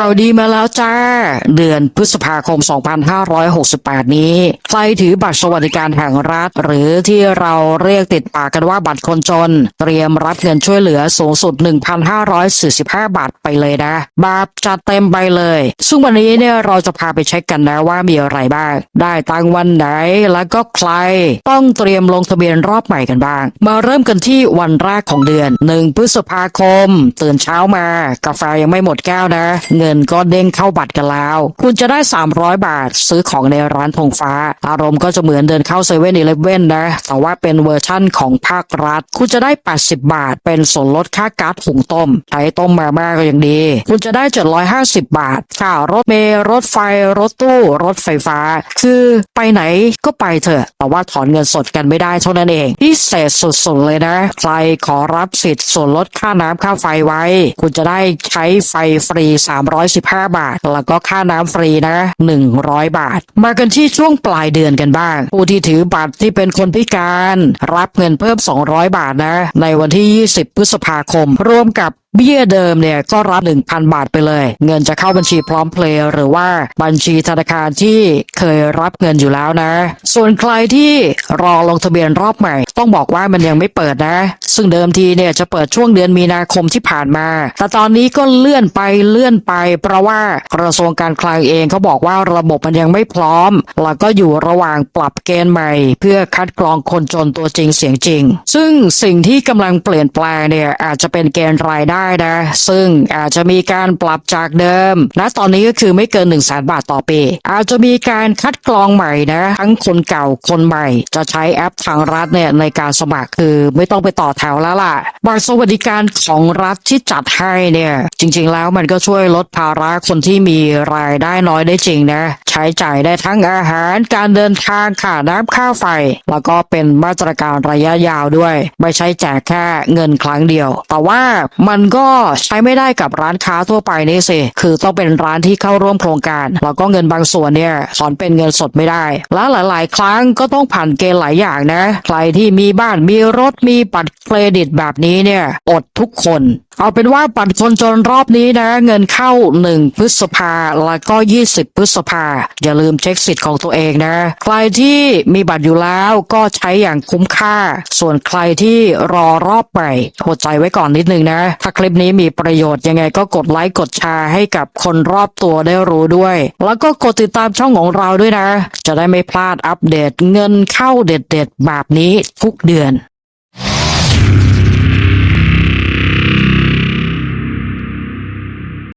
ข่าวดีมาแล้วจ้า เดือนพฤษภาคม 2568 นี้ ใครถือบัตรสวัสดิการแห่งรัฐ หรือที่เราเรียกติดปากกันว่าบัตรคนจน เตรียมรับเงินช่วยเหลือสูงสุด 1,545 บาทไปเลยนะบาทจัดเต็มไปเลย ซึ่งวันนี้เนี่ยเราจะพาไปเช็คกันนะว่ามีอะไรบ้าง ได้ตังวันไหนแล้วก็ใคร ต้องเตรียมลงทะเบียนรอบใหม่กันบ้าง มาเริ่มกันที่วันแรกของเดือน 1 พฤษภาคม ตื่นเช้ามากาแฟยังไม่หมดแก้วนะเงินินก็เด้งเข้าบัตรกันแล้ว คุณจะได้ 300 บาทซื้อของในร้านธงฟ้า อารมณ์ก็จะเหมือนเดินเข้าเซเว่นอีเลฟเว่นนะ แต่ว่าเป็นเวอร์ชั่นของภาครัฐ คุณจะได้ 80 บาท เป็นส่วนลดค่าก๊าซหุงต้มใช้ต้มมาม่าก็ยังดี คุณจะได้ 750 บาท ค่ารถเมล์รถไฟ รถตู้ รถไฟฟ้า คือไปไหนก็ไปเถอะ แต่ว่าถอนเงินสดกันไม่ได้เท่านั้นเอง พิเศษสุดๆเลยนะ ใครขอรับสิทธิ์ส่วนลดค่าน้ำค่าไฟไว้ คุณจะได้ใช้ไฟฟรี115 บาท แล้วก็ค่าน้ำฟรีนะ 100 บาท มากันที่ช่วงปลายเดือนกันบ้าง ผู้ที่ถือบัตรที่เป็นคนพิการ รับเงินเพิ่ม 200 บาทนะ ในวันที่ 20 พฤษภาคม ร่วมกับ เบี้ยเดิมเนี่ยก็รับ 1,000 บาทไปเลย เงินจะเข้าบัญชีพร้อมเพลย์หรือว่าบัญชีธนาคารที่เคยรับเงินอยู่แล้วนะ ส่วนใครที่รอลงทะเบียนรอบใหม่ ต้องบอกว่ามันยังไม่เปิดนะ ซึ่งเดิมทีเนี่ยจะเปิดช่วงเดือนมีนาคมที่ผ่านมา แต่ตอนนี้ก็เลื่อนไปเลื่อนไป เพราะว่ากระทรวงการคลังเองเขาบอกว่าระบบมันยังไม่พร้อม แล้วก็อยู่ระหว่างปรับเกณฑ์ใหม่ เพื่อคัดกรองคนจนตัวจริงเสียงจริง ซึ่งสิ่งที่กำลังเปลี่ยนแปลงเนี่ยอาจจะเป็นเกณฑ์รายได้ได้นะ ซึ่งอาจจะมีการปรับจากเดิมณตอนนี้ก็คือไม่เกิน1นึ่งแสนบาทต่อปี อาจจะมีการคัดกรองใหม่นะ ทั้งคนเก่าคนใหม่ จะใช้แอปทางรัฐเนี่ยในการสมัครคือไม่ต้องไปต่อแถวแล้วล่ะบัตรสวัสดิการของรัฐที่จัดให้เนี่ย จริง ๆ แล้วมันก็ช่วยลดภาระคนที่มีรายได้น้อยได้จริงนะ ใช้จ่ายได้ทั้งอาหารการเดินทางค่าน้ำค่าไฟ แล้วก็เป็นมาตรการระยะยาวด้วย ไม่ใช่แจกแค่เงินครั้งเดียว แต่ว่ามันก็ใช้ไม่ได้กับร้านค้าทั่วไปนี่สิคือต้องเป็นร้านที่เข้าร่วมโครงการ แล้วก็เงินบางส่วนเนี่ยถอนเป็นเงินสดไม่ได้ และหลาย ๆ ครั้งก็ต้องผ่านเกณฑ์หลายอย่างนะ ใครที่มีบ้านมีรถมีบัตรเครดิตแบบนี้เนี่ย อดทุกคน เอาเป็นว่าบัตรคนจนรอบนี้นะ เงินเข้า1พฤษภาแล้วก็20พฤษภาอย่าลืมเช็คสิทธิ์ของตัวเองนะ ใครที่มีบัตรอยู่แล้วก็ใช้อย่างคุ้มค่า ส่วนใครที่รอรอบใหม่อดใจไว้ก่อนนิดนึงนะ ถ้าคลิปนี้มีประโยชน์ยังไงก็กดไลค์กดแชร์ให้กับคนรอบตัวได้รู้ด้วย แล้วก็กดติดตามช่องของเราด้วยนะ จะได้ไม่พลาดอัปเดตเงินเข้าเด็ดๆแบบนี้ทุกเดือน